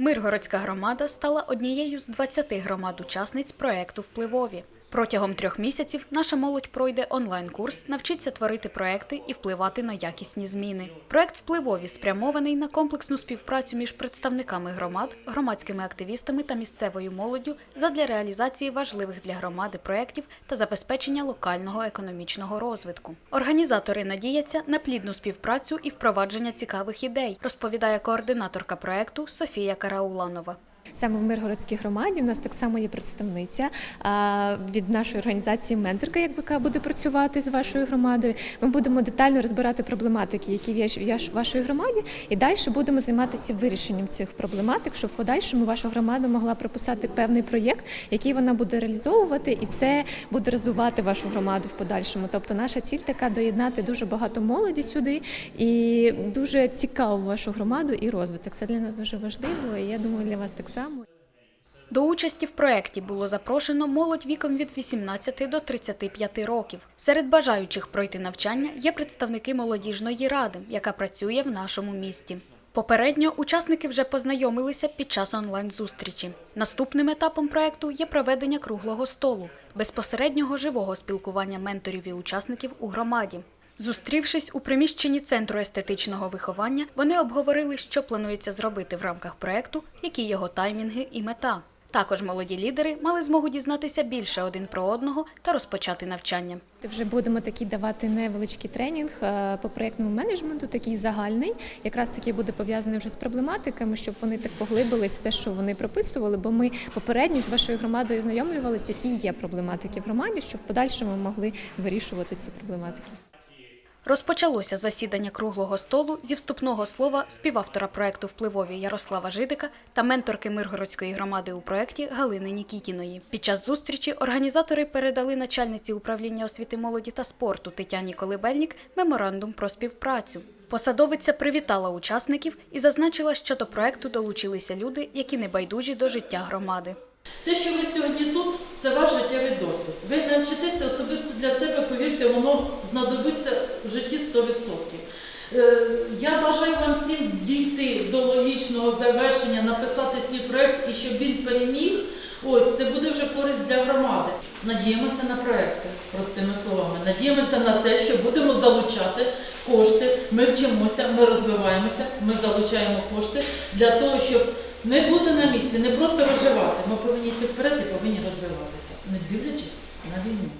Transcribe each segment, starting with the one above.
Миргородська громада стала однією з 20 громад-учасниць проекту Впливові. Протягом трьох місяців наша молодь пройде онлайн-курс, навчиться творити проекти і впливати на якісні зміни. Проект Впливові спрямований на комплексну співпрацю між представниками громад, громадськими активістами та місцевою молоддю задля реалізації важливих для громади проєктів та забезпечення локального економічного розвитку. Організатори надіяться на плідну співпрацю і впровадження цікавих ідей, розповідає координаторка проекту Софія Карауланова. Саме в Миргородській громаді в нас так само є представниця від нашої організації менторка, як яка буде працювати з вашою громадою. Ми будемо детально розбирати проблематики, які є в вашій громаді, і далі будемо займатися вирішенням цих проблематик, щоб в подальшому ваша громада могла прописати певний проєкт, який вона буде реалізовувати, і це буде розвивати вашу громаду в подальшому. Тобто, наша ціль така доєднати дуже багато молоді сюди і дуже цікаву вашу громаду і розвиток. Це для нас дуже важливо. І я думаю, для вас так само. До участі в проєкті було запрошено молодь віком від 18 до 35 років. Серед бажаючих пройти навчання є представники молодіжної ради, яка працює в нашому місті. Попередньо учасники вже познайомилися під час онлайн-зустрічі. Наступним етапом проєкту є проведення круглого столу, безпосереднього живого спілкування менторів і учасників у громаді. Зустрівшись у приміщенні центру естетичного виховання, вони обговорили, що планується зробити в рамках проєкту, які його таймінги і мета. Також молоді лідери мали змогу дізнатися більше один про одного та розпочати навчання. Вже будемо такий давати невеличкий тренінг е, по проєктному менеджменту, такий загальний, якраз таки буде пов'язаний вже з проблематиками, щоб вони так поглибились те, що вони прописували. Бо ми попередньо з вашою громадою знайомлювалися, які є проблематики в громаді, щоб в подальшому могли вирішувати ці проблематики. Розпочалося засідання круглого столу зі вступного слова співавтора проекту Впливові Ярослава Жидика та менторки Миргородської громади у проєкті Галини Нікітіної. Під час зустрічі організатори передали начальниці управління освіти молоді та спорту Тетяні Колибельнік меморандум про співпрацю. Посадовиця привітала учасників і зазначила, що до проекту долучилися люди, які не байдужі до життя громади. Те, що ви сьогодні тут, це ваш життєвий досвід. Ви навчитеся особисто для себе, воно знадобиться в житті 100%. Е, Я бажаю вам всім дійти до логічного завершення, написати свій проєкт і щоб він переміг. Ось це буде вже користь для громади. Надіємося на проекти, простими словами. Надіємося на те, що будемо залучати кошти. Ми вчимося, ми розвиваємося, ми залучаємо кошти для того, щоб не бути на місці, не просто виживати. Ми повинні йти вперед і повинні розвиватися, не дивлячись на війну.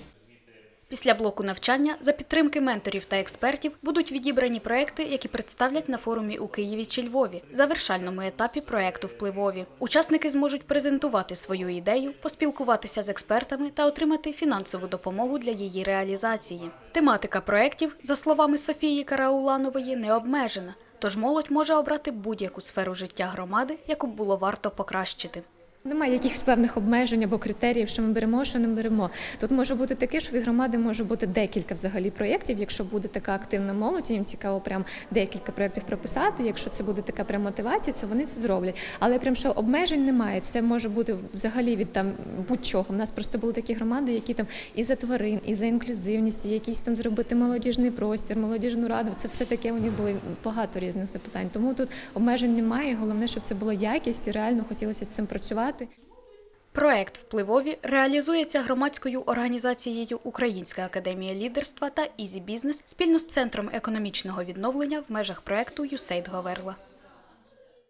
Після блоку навчання за підтримки менторів та експертів будуть відібрані проекти, які представлять на форумі у Києві чи Львові, завершальному етапі проекту Впливові. Учасники зможуть презентувати свою ідею, поспілкуватися з експертами та отримати фінансову допомогу для її реалізації. Тематика проєктів, за словами Софії Карауланової, не обмежена. Тож молодь може обрати будь-яку сферу життя громади, яку б було варто покращити. Немає якихось певних обмежень або критеріїв, що ми беремо, що не беремо. Тут може бути таке, що від громади може бути декілька взагалі проєктів. Якщо буде така активна молодь, їм цікаво прям декілька проєктів прописати. Якщо це буде така прям мотивація, то вони це зроблять. Але прям що обмежень немає. Це може бути взагалі від там будь-чого. У нас просто були такі громади, які там і за тварин, і за інклюзивність, і якісь там зробити молодіжний простір, молодіжну раду. Це все таке. У них було багато різних запитань. Тому тут обмежень немає. Головне, щоб це була якість і реально хотілося з цим працювати. Проект Впливові реалізується громадською організацією Українська академія лідерства та Ізі Бізнес спільно з Центром економічного відновлення в межах проекту «ЮСЕЙД Говерла.